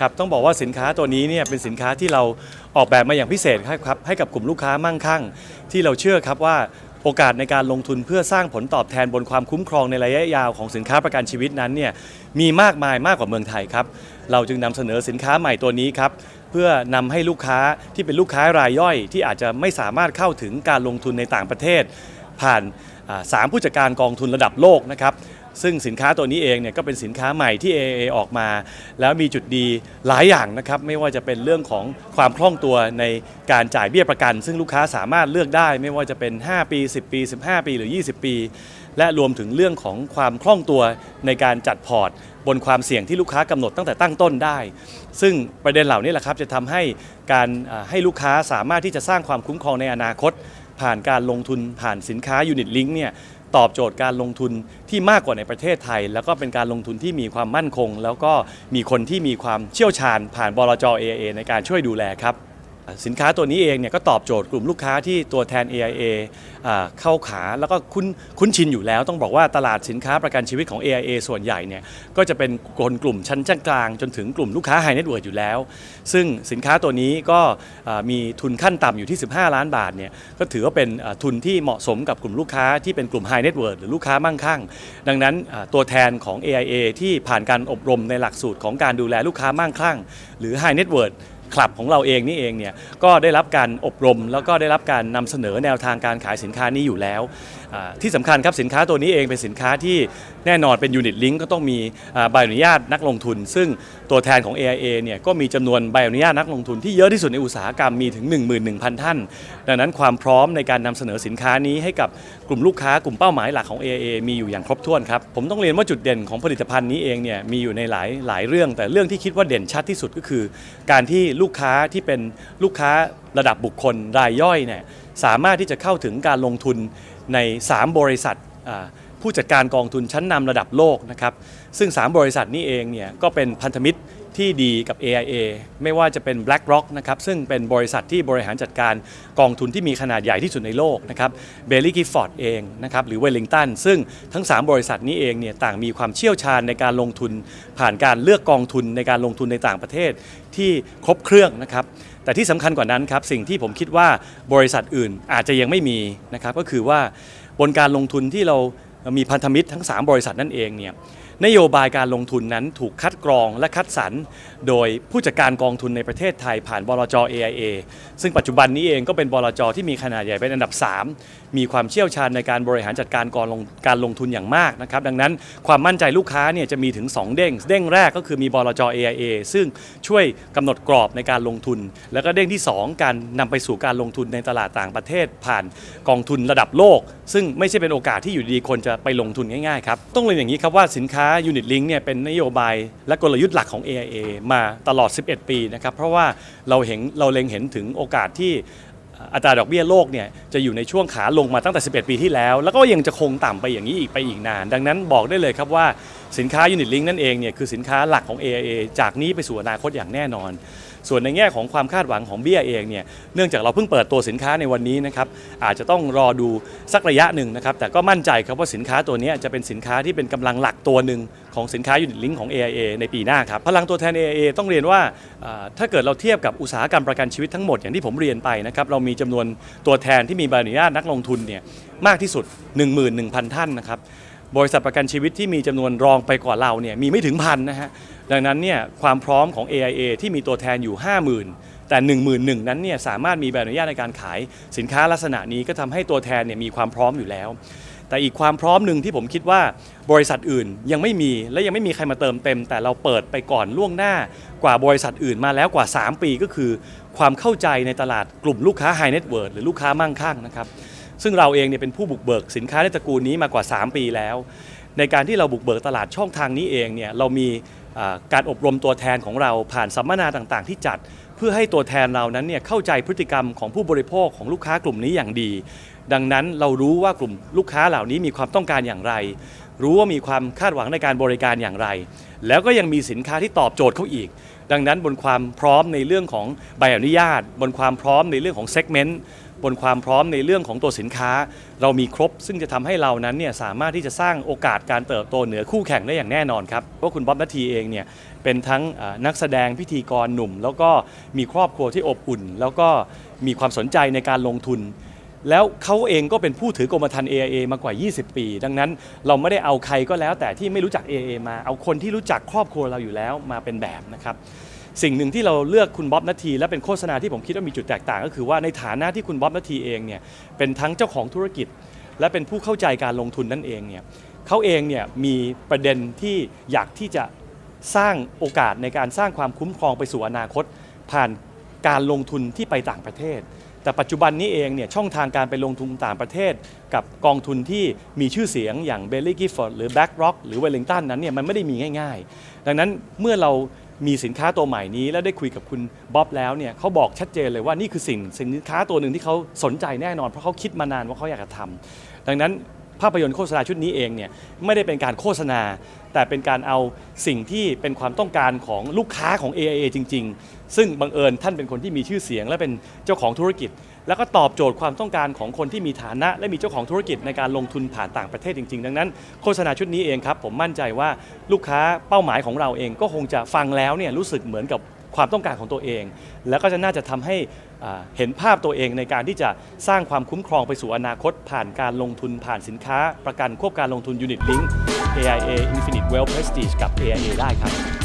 ครับต้องบอกว่าสินค้าตัวนี้เนี่ยเป็นสินค้าที่เราออกแบบมาอย่างพิเศษครับให้กับกลุ่มลูกค้ามั่งคั่ง ที่เราเชื่อครับว่าโอกาสในการลงทุนเพื่อสร้างผลตอบแทนบนความคุ้มครองในระยะยาวของสินค้าประกันชีวิตนั้นเนี่ยมีมากมายมากกว่าเมืองไทยครับ เราจึงนำเสนอสินค้าใหม่ตัวนี้ครับเพื่อนำให้ลูกค้าที่เป็นลูกค้ารายย่อย ที่อาจจะไม่สามารถเข้าถึงการลงทุนในต่างประเทศ ผ่านสามผู้จัดการกองทุนระดับโลกนะครับ ซึ่งสินค้าตัวนี้เองเนี่ยก็เป็นสินค้าใหม่ที่ AA ออกมา แล้วมีจุดดีหลายอย่างนะครับ ไม่ว่าจะเป็นเรื่องของความคล่องตัวในการจ่ายเบี้ยประกัน ซึ่งลูกค้าสามารถเลือกได้ ไม่ว่าจะเป็น 5 ปี 10 ปี 15 ปีหรือ 20 ปี และรวมถึงเรื่องของความคล่องตัวในการจัดพอร์ต บนความเสี่ยงที่ลูกค้ากำหนดตั้งแต่ตั้งต้นได้ ซึ่งประเด็นเหล่านี้แหละครับจะทำให้การให้ลูกค้าสามารถที่จะสร้างความคุ้มครองในอนาคตผ่านการลงทุนผ่านสินค้ายูนิตลิงก์เนี่ย ตอบโจทย์การลงทุนที่มากกว่าในประเทศไทย แล้วก็เป็นการลงทุนที่มีความมั่นคง แล้วก็มีคนที่มีความเชี่ยวชาญผ่านบลจ AA ในการช่วยดูแลครับ สินค้าตัวนี้เองเนี่ยก็ตอบโจทย์กลุ่มลูกค้าที่ตัวแทน AIA อ่าเข้าขาแล้วก็คุ้นคุ้นชินอยู่แล้ว ต้องบอกว่าตลาดสินค้าประกันชีวิตของ AIA ส่วนใหญ่เนี่ยก็จะเป็นคนกลุ่มชั้นกลาง จนถึงกลุ่มลูกค้า High Net Worth อยู่แล้ว ซึ่งสินค้าตัวนี้ก็มีทุนขั้นต่ำอยู่ที่ 15 ล้านบาทเนี่ยก็ถือว่าเป็นทุนที่เหมาะสมกับกลุ่มลูกค้าที่เป็นกลุ่ม High Net Worth หรือลูกค้ามั่งคั่ง ดังนั้นตัวแทนของ AIA ที่ผ่านการอบรมในหลักสูตรของการดูแลลูกค้ามั่งคั่ง หรือ High Net Worth คลับของเราเองนี่เองเนี่ยก็ได้รับการอบรมแล้วก็ได้รับการนำเสนอแนวทางการขายสินค้านี้อยู่แล้ว ที่สำคัญครับสินค้าตัวนี้เองเป็นสินค้าที่แน่นอนเป็นยูนิตลิงก์ก็ต้องมีใบอนุญาตนักลงทุน ซึ่งตัวแทนของ AIA เนี่ยก็มีจำนวนใบอนุญาตนักลงทุนที่เยอะที่สุดในอุตสาหกรรมมีถึง 11,000 ท่าน ดังนั้นความพร้อมในการนำเสนอสินค้านี้ให้กับกลุ่มลูกค้ากลุ่มเป้าหมายหลักของ AIA มีอยู่อย่างครบถ้วนครับ ผมต้องเรียนว่าจุดเด่นของผลิตภัณฑ์นี้เองเนี่ยมีอยู่ในหลายหลายเรื่อง แต่เรื่องที่คิดว่าเด่นชัดที่สุดก็คือ การที่ลูกค้าที่เป็นลูกค้าระดับบุคคลรายย่อยเนี่ยสามารถที่จะเข้าถึงการลงทุน ใน 3 บริษัทผู้จัดการกองทุนชั้นนำระดับโลกนะครับซึ่ง 3 บริษัทนี้เองเนี่ยก็เป็นพันธมิตรที่ดีกับ AIA ไม่ว่าจะเป็น BlackRock นะครับซึ่งเป็นบริษัทที่บริหารจัดการกองทุนที่มีขนาดใหญ่ที่สุดในโลกนะครับเบลลี่กิฟฟอร์ดเองนะครับหรือเวลลิงตันซึ่งทั้ง 3 บริษัทนี้เองเนี่ยต่างมีความเชี่ยวชาญในการลงทุน ผ่านการเลือกกองทุนในการลงทุนในต่างประเทศที่ครบเครื่องนะครับ แต่ที่สำคัญกว่านั้นครับสิ่งที่ผมคิดว่าบริษัทอื่นอาจจะยังไม่มีนะครับก็คือว่าบนการลงทุนที่เรามีพันธมิตรทั้ง 3 บริษัทนั่นเองเนี่ยนโยบายการลงทุนนั้นถูกคัดกรองและคัดสรรโดยผู้จัดการกองทุนในประเทศไทยผ่านบลจ AIA ซึ่งปัจจุบันนี้เองก็เป็นบลจที่มีขนาดใหญ่เป็นอันดับ 3 มีความเชี่ยวชาญในการบริหารจัดการกองลงการลงทุนอย่างมากนะครับดังนั้นความมั่นใจลูกค้าเนี่ยจะมีถึง 2 เด้ง เด้งแรกก็คือมีบลจ AIA ซึ่งช่วยกำหนดกรอบในการลงทุน แล้วก็เด้งที่ 2 การนำไปสู่การลงทุนในตลาดต่างประเทศ ผ่านกองทุนระดับโลก ซึ่งไม่ใช่เป็นโอกาสที่อยู่ดีคนจะไปลงทุนง่ายๆครับต้องเรียนอย่างนี้ครับว่าสินค้าา Unit Link เนี่ยเป็นนโยบายและกลยุทธ์หลักของ AIA มาตลอด 11 ปีนะครับ เพราะว่าเราเห็นเราเล็งเห็นถึงโอกาสที่ อัตราดอกเบี้ยโลกเนี่ยจะอยู่ในช่วงขาลงมาตั้งแต่ 11 ปีที่แล้ว แล้วก็ยังจะคงต่ำไปอย่างนี้อีกไปอีกนาน ดังนั้นบอกได้เลยครับว่าสินค้า Unit Link นั่นเองเนี่ยคือสินค้าหลักของ AIA จากนี้ไปสู่อนาคตอย่างแน่นอน ส่วนในแง่ของความคาดหวังของเบี้ยเองเนี่ยเนื่องจากเราเพิ่งเปิดตัวสินค้าในวันนี้นะครับอาจจะต้องรอดูสักระยะหนึ่งนะครับแต่ก็มั่นใจครับว่าสินค้าตัวนี้จะเป็นสินค้าที่เป็นกำลังหลักตัวหนึ่ง ของสินค้า Unit Link ของ AIA ในปีหน้าครับ พลังตัวแทน AIA ต้องเรียนว่าถ้าเกิดเราเทียบกับอุตสาหกรรมประกันชีวิตทั้งหมดอย่างที่ผมเรียนไปนะครับเรามีจำนวนตัวแทนที่มีใบอนุญาตนักลงทุนเนี่ยมากที่สุด 11,000 ท่านนะครับบริษัทประกันชีวิตที่มีจำนวนรองไปกว่าเราเนี่ยมีไม่ถึงพันนะฮะดังนั้นเนี่ยความพร้อมของ AIA ที่มีตัวแทนอยู่ 50,000 แต่ 11,000นั้นเนี่ยสามารถมีใบอนุญาตในการขายสินค้าลักษณะนี้ก็ทำให้ตัวแทนเนี่ยมีความพร้อมอยู่แล้ว แต่อีกความพร้อมหนึ่งที่ผมคิดว่าบริษัทอื่นยังไม่มีและยังไม่มีใครมาเติมเต็ม แต่เราเปิดไปก่อนล่วงหน้ากว่าบริษัทอื่นมาแล้วกว่า 3 ปีก็คือ ความเข้าใจในตลาดกลุ่มลูกค้า High Net Worth หรือลูกค้ามั่งคั่งนะครับซึ่งเราเองเนี่ยเป็นผู้บุกเบิกสินค้าในตระกูลนี้มากว่า 3 ปีแล้ว ในการที่เราบุกเบิกตลาดช่องทางนี้เองเนี่ยเรามีการอบรมตัวแทนของเราผ่านสัมมนาต่างๆ ที่จัด เพื่อให้ตัวแทนเรานั้นเนี่ยเข้าใจพฤติกรรมของผู้บริโภคของลูกค้ากลุ่มนี้อย่างดี ดังนั้นเรารู้ว่ากลุ่มลูกค้าเหล่านี้มีความต้องการอย่างไร รู้ว่ามีความคาดหวังในการบริการอย่างไร แล้วก็ยังมีสินค้าที่ตอบโจทย์เขาอีก ดังนั้นบนความพร้อมในเรื่องของใบอนุญาต บนความพร้อมในเรื่องของเซกเมนต์บนความพร้อมในเรื่องของตัวสินค้า เรามีครบ ซึ่งจะทำให้เรานั้นเนี่ยสามารถที่จะสร้างโอกาสการเติบโตเหนือคู่แข่งได้อย่างแน่นอนครับเพราะคุณบ๊อบนัทีเองเนี่ยเป็นทั้งนักแสดงพิธีกรหนุ่ม แล้วก็มีครอบครัวที่อบอุ่น แล้วก็มีความสนใจในการลงทุน แล้วเขาเองก็เป็นผู้ถือกรมธรรม์ AIA มากว่า 20 ปี ดังนั้นเราไม่ได้เอาใครก็แล้ว แต่ที่ไม่รู้จัก AIA มา เอาคนที่รู้จักครอบครัวเราอยู่แล้วมาเป็นแบบนะครับสิ่งหนึ่งที่เราเลือกคุณบ๊อบนาที และเป็นโฆษณาที่ผมคิดว่ามีจุดแตกต่าง ก็คือว่าในฐานะที่คุณบ๊อบนาทีเองเนี่ยเป็นทั้งเจ้าของธุรกิจ และเป็นผู้เข้าใจการลงทุนนั่นเองเนี่ยเขาเองเนี่ยมีประเด็นที่อยากที่จะสร้างโอกาสในการสร้างความคุ้มครองไปสู่อนาคต ผ่านการลงทุนที่ไปต่างประเทศ แต่ปัจจุบันนี้เองเนี่ยช่องทางการไปลงทุนต่างประเทศ กับกองทุนที่มีชื่อเสียงอย่าง b e l l y Gifford หรือ BlackRock หรือ Wellington นั้นเนี่ยมันไม่ได้มีง่ายๆ ดังนั้นเมื่อเรามีสินค้าตัวใหม่นี้ และได้คุยกับคุณบ๊อบแล้วเนี่ยเขาบอกชัดเจนเลยว่านี่คือสิ่งสินค้าตัวหนึ่งที่เขาสนใจแน่นอน เพราะเขาคิดมานานว่าเขาอยากจะทำดังนั้นภาพยนตร์โฆษณาชุดนี้เองเนี่ยไม่ได้เป็นการโฆษณา แต่เป็นการเอาสิ่งที่เป็นความต้องการของลูกค้าของ AIA จริงๆ ซึ่งบังเอิญท่านเป็นคนที่มีชื่อเสียง และเป็นเจ้าของธุรกิจ แล้วก็ตอบโจทย์ความต้องการของคนที่มีฐานะ และมีเจ้าของธุรกิจในการลงทุนผ่านต่างประเทศจริงๆ ดังนั้น โฆษณาชุดนี้เองครับผมมั่นใจว่าลูกค้าเป้าหมายของเราเองก็คงจะฟังแล้วเนี่ยรู้สึกเหมือนกับความต้องการของตัวเอง แล้วก็จะน่าจะทำให้เห็นภาพตัวเองในการที่จะสร้างความคุ้มครองไปสู่อนาคต ผ่านการลงทุนผ่านสินค้า ประกันควบการลงทุน Unit Link AIA Infinite Wealth Prestige กับ AIA ได้ครับ